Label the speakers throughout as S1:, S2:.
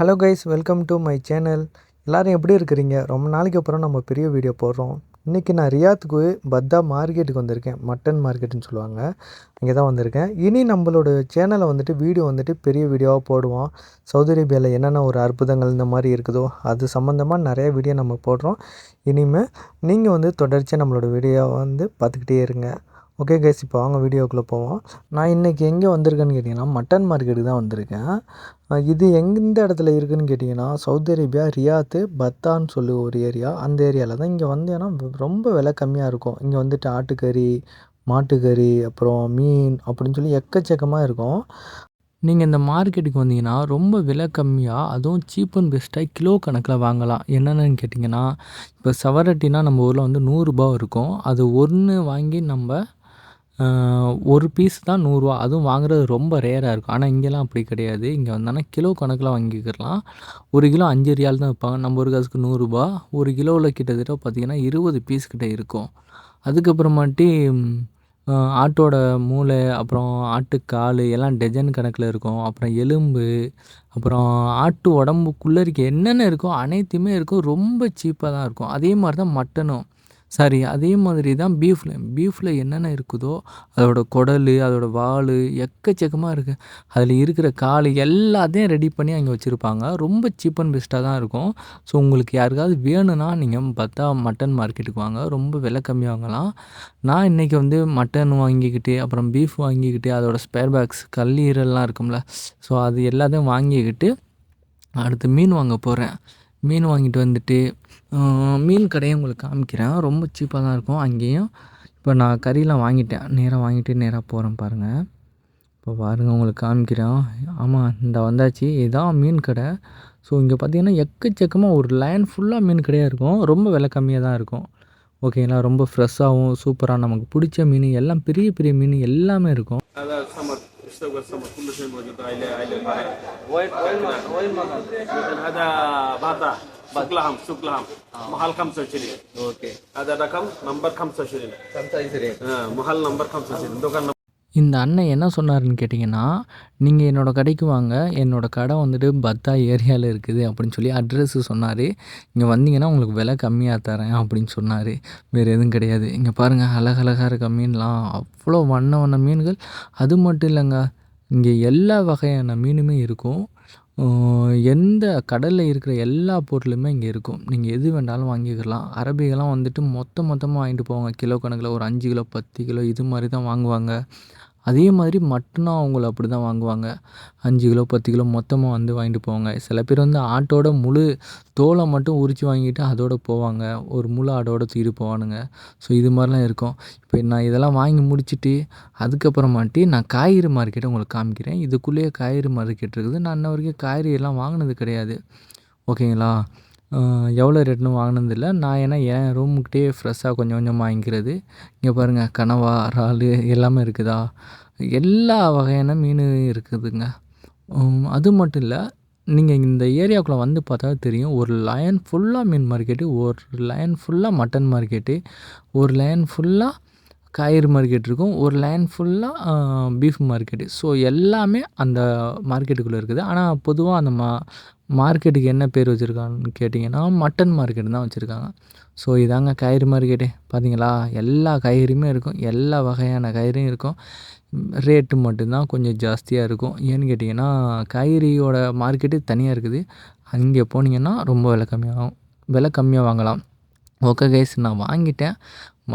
S1: Hello guys welcome to my channel எல்லோரும் எப்படி இருக்கிறீங்க? ரொம்ப நாளைக்கு அப்புறம் நம்ம பெரிய வீடியோ போடுறோம். இன்றைக்கி நான் ரியாத்துக்கு பத்தா மார்க்கெட்டுக்கு வந்திருக்கேன். மட்டன் மார்க்கெட்டுன்னு சொல்லுவாங்க. இங்கே தான் வந்திருக்கேன். இனி நம்மளோட சேனலை வந்துட்டு வீடியோ வந்துட்டு பெரிய வீடியோவாக போடுவோம். சவுதி அரேபியாவில் என்னென்ன ஒரு அற்புதங்கள் இந்த மாதிரி இருக்குதோ அது சம்மந்தமாக நிறைய வீடியோ நம்ம போடுறோம். இனிமேல் நீங்கள் வந்து தொடர்ச்சியாக நம்மளோட வீடியோவை வந்து பார்த்துக்கிட்டே இருங்க. ஓகே கேஸ் இப்போ வாங்க வீடியோக்குள்ளே போவோம். நான் இன்றைக்கி எங்கே வந்திருக்கேன்னு கேட்டிங்கன்னா மட்டன் மார்க்கெட்டுக்கு தான் வந்திருக்கேன். இது எந்த இடத்துல இருக்குதுன்னு கேட்டிங்கன்னா சவுதி அரேபியா ரியாத்து பத்தான்னு சொல்லி ஒரு ஏரியா அந்த ஏரியாவில் தான் இங்கே வந்தேன்னா ரொம்ப விலை கம்மியாக இருக்கும். இங்கே வந்துட்டு ஆட்டுக்கறி மாட்டுக்கறி அப்புறம் மீன் அப்படின்னு சொல்லி எக்கச்சக்கமாக இருக்கும். நீங்கள் இந்த மார்க்கெட்டுக்கு வந்தீங்கன்னா ரொம்ப விலை கம்மியாக அதுவும் சீப் அண்ட் பெஸ்ட்டாக கிலோ கணக்கில் வாங்கலாம். என்னென்னு கேட்டிங்கன்னா இப்போ சவரட்டினா நம்ம ஊரில் வந்து நூறுரூபா இருக்கும். அது ஒன்று வாங்கி நம்ம ஒரு பீஸ் தான் நூறுரூவா அதுவும் வாங்குறது ரொம்ப ரேராக இருக்கும். ஆனால் இங்கெல்லாம் அப்படி கிடையாது. இங்கே வந்தோன்னா கிலோ கணக்கில் வாங்கிக்கிறலாம் ஒரு கிலோ அஞ்சு ரியால் தான் வைப்பாங்க நம்ம ஒரு காசுக்கு நூறுரூபா ஒரு கிலோவில் கிட்டத்தட்ட பார்த்திங்கன்னா இருபது பீஸ் கிட்டே இருக்கும். அதுக்கப்புறமாட்டி ஆட்டோட மூளை அப்புறம் ஆட்டுக்கால் எல்லாம் டஜன் கணக்கில் இருக்கும். அப்புறம் எலும்பு அப்புறம் ஆட்டு உடம்புக்குள்ளே இருக்க என்னென்ன இருக்கோ அனைத்துமே இருக்கும். ரொம்ப சீப்பாக தான் இருக்கும். அதே மாதிரி தான் மட்டனும். சரி அதே மாதிரி தான் பீஃபில். பீஃபில் என்னென்ன இருக்குதோ அதோடய குடல் அதோடய வால் எக்கச்சக்கமாக இருக்குது அதில் இருக்கிற கால் எல்லாத்தையும் ரெடி பண்ணி அங்கே வச்சுருப்பாங்க. ரொம்ப சீப் அண்ட் பெஸ்ட்டாக தான் இருக்கும். ஸோ உங்களுக்கு யாருக்காவது வேணும்னா நீங்கள் பார்த்தா மட்டன் மார்க்கெட்டுக்கு வாங்க. ரொம்ப விலை கம்மியாக வாங்கலாம் நான் இன்றைக்கி வந்து மட்டன் வாங்கிக்கிட்டு அப்புறம் பீஃப் வாங்கிக்கிட்டு அதோடய ஸ்பேர் பேக்ஸ் கல்லீரல்லாம் இருக்கும்ல. ஸோ அது எல்லாத்தையும் வாங்கிக்கிட்டு அடுத்து மீன் வாங்க போகிறேன் மீன் வாங்கிட்டு வந்துட்டு மீன் கடையை உங்களுக்கு காமிக்கிறேன். ரொம்ப சீப்பாக தான் இருக்கும். அங்கேயும் இப்போ நான் கறியெலாம் வாங்கிட்டேன். நேராக வாங்கிட்டு நேராக போகிறேன் பாருங்கள் இப்போ பாருங்கள் உங்களுக்கு காமிக்கிறேன். ஆமாம் இந்த வந்தாச்சு. இதுதான் மீன் கடை. ஸோ இங்கே பார்த்தீங்கன்னா எக்கச்சக்கமாக ஒரு லைன் ஃபுல்லாக மீன் கடையாக இருக்கும். ரொம்ப விலை கம்மியாக தான் இருக்கும். ஓகேங்களா ரொம்ப ஃப்ரெஷ்ஷாகவும் சூப்பராக நமக்கு பிடிச்ச மீன் எல்லாம் பெரிய பெரிய மீன் எல்லாமே இருக்கும்.
S2: ಬಾತ ಬಗ್ಲ ಹಂ ಸುಗ್ಲ ಹಂ ಮಹಲ್ ಖಮ್ಸ ಶರೀನ್ ಓಕೆ ಅದ ರಕಂ ನಂಬರ್ ಖಮ್ಸ ಶರೀನ್ ಮಹಲ್ ನಂಬರ್ ಖಮ್ಸ ಶರೀನ್
S1: இந்த அண்ணன் என்ன சொன்னார்னு கேட்டிங்கன்னா நீங்கள் என்னோடய கடைக்கு வாங்க என்னோடய கடை வந்துட்டு பத்தா ஏரியாவில் இருக்குது அப்படின்னு சொல்லி அட்ரெஸ்ஸு சொன்னார். இங்கே வந்தீங்கன்னா உங்களுக்கு விலை கம்மியாக தரேன் அப்படின்னு சொன்னார். வேறு எதுவும் கிடையாது. இங்கே பாருங்கள் அழகழகாக இருக்க மீன்லாம் அவ்வளோ வண்ண வண்ண மீன்கள். அது மட்டும் இல்லைங்க இங்கே எல்லா வகையான மீனுமே இருக்கும். எந்த கடலில் இருக்கிற எல்லா பொருளுமே இங்கே இருக்கும். நீங்கள் எது வேணாலும் வாங்கிக்கலாம். அரபிகள்லாம் வந்துட்டு மொத்த மொத்தமாக வாங்கிட்டு போவாங்க. கிலோ கணக்கில் ஒரு அஞ்சு கிலோ பத்து கிலோ இது மாதிரி தான் வாங்குவாங்க. அதே மாதிரி மட்டனும் அவங்கள அப்படி தான் வாங்குவாங்க. அஞ்சு கிலோ பத்து கிலோ மொத்தமாக வந்து வாங்கிட்டு போவாங்க. சில பேர் வந்து ஆட்டோட முழு தோலை மட்டும் உரித்து வாங்கிட்டு அதோடு போவாங்க. ஒரு முழு ஆடோடு தூக்கிட்டு போவானுங்க. ஸோ இது மாதிரிலாம் இருக்கும். இப்போ நான் இதெல்லாம் வாங்கி முடிச்சுட்டு அதுக்கப்புறமாட்டி நான் காய்கறி மார்க்கெட்டை உங்களுக்கு காமிக்கிறேன். இதுக்குள்ளேயே காய்கறி மார்க்கெட் இருக்குது. நான் இன்ன வரைக்கும் காய்கறி எல்லாம் வாங்கினது கிடையாது. ஓகேங்களா எவ்வளோ ரேட்னு வாங்கினதில்ல. நான் ஏன்னா என் ரூமுக்கிட்டே ஃப்ரெஷ்ஷாக கொஞ்சம் கொஞ்சமாக வாங்கிக்கிறது. இங்கே பாருங்கள் கனவா இறால் எல்லாமே இருக்குதா? எல்லா வகையான மீன் இருக்குதுங்க. அது மட்டும் இல்லை நீங்கள் இந்த ஏரியாவுக்குள்ளே வந்து பார்த்தா தெரியும் ஒரு லயன் ஃபுல்லாக மீன் மார்க்கெட்டு ஒரு லயன் ஃபுல்லாக மட்டன் மார்க்கெட்டு ஒரு லயன் ஃபுல்லாக காய்கறி மார்க்கெட் இருக்கும் ஒரு லைன் ஃபுல்லாக பீஃப் மார்க்கெட்டு ஸோ எல்லாமே அந்த மார்க்கெட்டுக்குள்ளே இருக்குது. ஆனால் பொதுவாக அந்த மா மார்க்கெட்டுக்கு என்ன பேர் வச்சுருக்காங்கன்னு கேட்டிங்கன்னா மட்டன் மார்க்கெட் தான் வச்சுருக்காங்க. ஸோ இதாங்க காய்கறி மார்க்கெட்டு பார்த்தீங்களா எல்லா காய்கறியுமே இருக்கும். எல்லா வகையான காய்கறியும் இருக்கும். ரேட்டு மட்டும்தான் கொஞ்சம் ஜாஸ்தியாக இருக்கும். ஏன்னு கேட்டிங்கன்னா காய்கறியோட மார்க்கெட்டு தனியாக இருக்குது. அங்கே போனீங்கன்னா ரொம்ப விலை கம்மியாகும். விலை கம்மியாக வாங்கலாம். ஓகே கைஸ் நான் வாங்கிட்டேன்.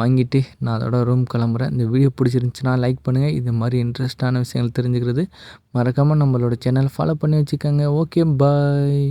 S1: வாங்கிட்டு நான் அதோட ரூம் கிளம்புறேன். இந்த வீடியோ பிடிச்சிருந்துச்சுன்னா லைக் பண்ணுங்கள் இது மாதிரி இன்ட்ரெஸ்ட்டான விஷயங்கள் தெரிஞ்சுக்கிறது. மறக்காமல் நம்மளோட சேனல் ஃபாலோ பண்ணி வச்சுக்கோங்க. Okay bye